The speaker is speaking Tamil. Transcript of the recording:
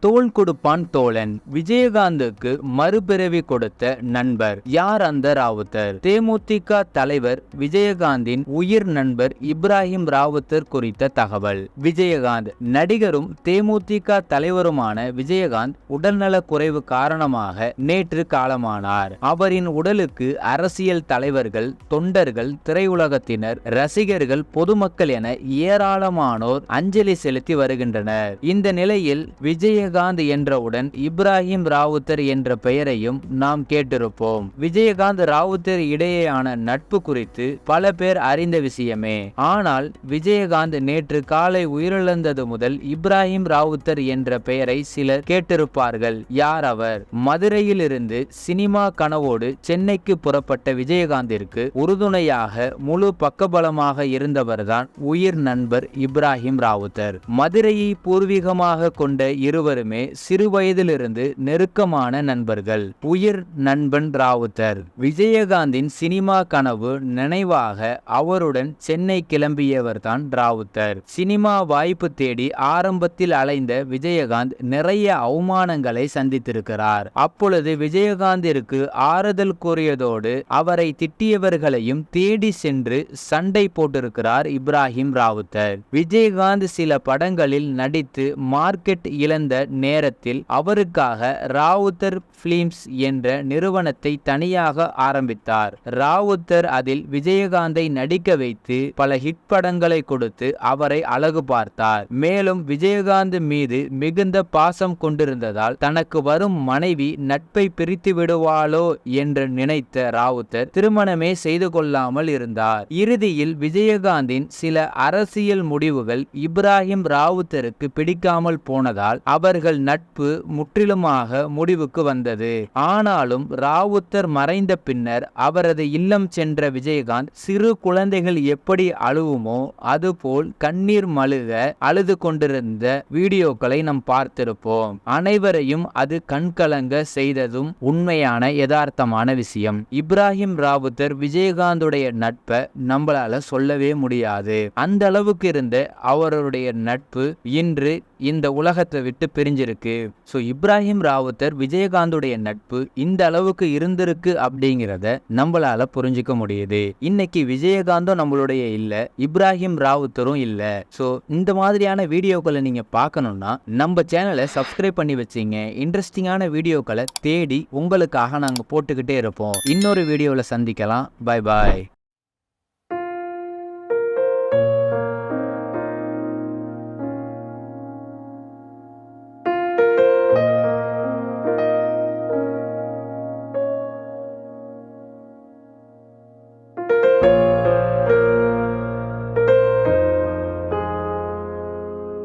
தோல் கொடுப்பான் தோழன். விஜயகாந்துக்கு மறுபிறவி கொடுத்த நண்பர் யார் அந்த ராவுத்தர்? தேமுதிக தலைவர் விஜயகாந்தின் உயிர் நண்பர் இப்ராஹிம் ராவுத்தர் குறித்த தகவல். விஜயகாந்த் நடிகரும் தேமுதிக தலைவருமான விஜயகாந்த் உடல்நல குறைவு காரணமாக நேற்று காலமானார். அவரின் உடலுக்கு அரசியல் தலைவர்கள் தொண்டர்கள் திரையுலகத்தினர் ரசிகர்கள் பொதுமக்கள் என ஏராளமானோர் அஞ்சலி செலுத்தி வருகின்றனர். இந்த நிலையில் விஜயகாந்த் என்றவுடன் இப்ராஹிம் ராவுத்தர் என்ற பெயரையும் நாம் கேட்டிருப்போம். விஜயகாந்த் ராவுத்தர் இடையேயான நட்பு குறித்து பல பேர் அறிந்த விஷயமே. ஆனால் விஜயகாந்த் நேற்று காலை உயிரிழந்தது முதல் இப்ராஹிம் ராவுத்தர் என்ற பெயரை சிலர் கேட்டிருப்பார்கள். யார் அவர்? மதுரையில் இருந்து சினிமா கனவோடு சென்னைக்கு புறப்பட்ட விஜயகாந்திற்கு உறுதுணையாக முழு பக்கபலமாக இருந்தவர்தான் உயிர் நண்பர் இப்ராஹிம் ராவுத்தர். மதுரையை பூர்வீகமாக கொண்ட இருவர் இருவருமே சிறுவயதிலிருந்து நெருக்கமான நண்பர்கள். உயிர் நண்பன் ராவுத்தர். விஜயகாந்தின் சினிமா கனவு நினைவாக அவருடன் சென்னை கிளம்பியவர்தான் ராவுத்தர். சினிமா வாய்ப்பு தேடி ஆரம்பத்தில் அலைந்த விஜயகாந்த் நிறைய அவமானங்களை சந்தித்திருக்கிறார். அப்பொழுது விஜயகாந்திற்கு ஆறுதல் கூறியதோடு அவரை திட்டியவர்களையும் தேடி சென்று சண்டை போட்டிருக்கிறார் இப்ராஹிம் ராவுத்தர். விஜயகாந்த் சில படங்களில் நடித்து மார்க்கெட் இழந்த நேரத்தில் அவருக்காக ராவுத்தர் பிலிம்ஸ் என்ற நிறுவனத்தை தனியாக ஆரம்பித்தார். ராவுத்தர் அதில் விஜயகாந்தை நடிக்க வைத்து பல ஹிட் படங்களை கொடுத்து அவரை அழகு பார்த்தார். மேலும் விஜயகாந்த் மீது மிகுந்த பாசம் கொண்டிருந்ததால் தனக்கு வரும் மனைவி நட்பை பிரித்து விடுவாளோ என்று நினைத்த ராவுத்தர் திருமணமே செய்து கொள்ளாமல் இருந்தார். இறுதியில் விஜயகாந்தின் சில அரசியல் முடிவுகள் இப்ராஹிம் ராவுத்தருக்கு பிடிக்காமல் போனதால் அவர் அவர்கள் நட்பு முற்றிலுமாக முடிவுக்கு வந்தது. ஆனாலும் ராவுத்தர் மறைந்த பின்னர் அவரது இல்லம் சென்ற விஜயகாந்த் சிறு குழந்தைகள் எப்படி அழுவுமோ அதுபோல் கண்ணீர் மழுக அழுது கொண்டிருந்த வீடியோக்களை நாம் பார்த்திருப்போம். அனைவரையும் அது கண்கலங்க செய்ததும் உண்மையான யதார்த்தமான விஷயம். இப்ராஹிம் ராவுத்தர் விஜயகாந்துடைய நட்பை நம்மளால சொல்லவே முடியாது. அந்த அளவுக்கு இருந்த அவருடைய நட்பு இன்று இந்த உலகத்தை விட்டு பிரிஞ்சிருக்கு. ஸோ இப்ராஹிம் ராவுத்தர் விஜயகாந்துடைய நட்பு இந்த அளவுக்கு இருந்திருக்கு அப்படிங்கிறத நம்மளால புரிஞ்சுக்க முடியுது. இன்னைக்கு விஜயகாந்தும் நம்மளுடைய இல்ல இப்ராஹிம் ராவுத்தரும் இல்ல. ஸோ இந்த மாதிரியான வீடியோக்களை நீங்க பார்க்கணும்னா நம்ம சேனலை சப்ஸ்கிரைப் பண்ணி வச்சிங்க. இன்ட்ரெஸ்டிங்கான வீடியோக்களை தேடி உங்களுக்காக நாங்கள் போட்டுக்கிட்டே இருப்போம். இன்னொரு வீடியோவில் சந்திக்கலாம். Bye bye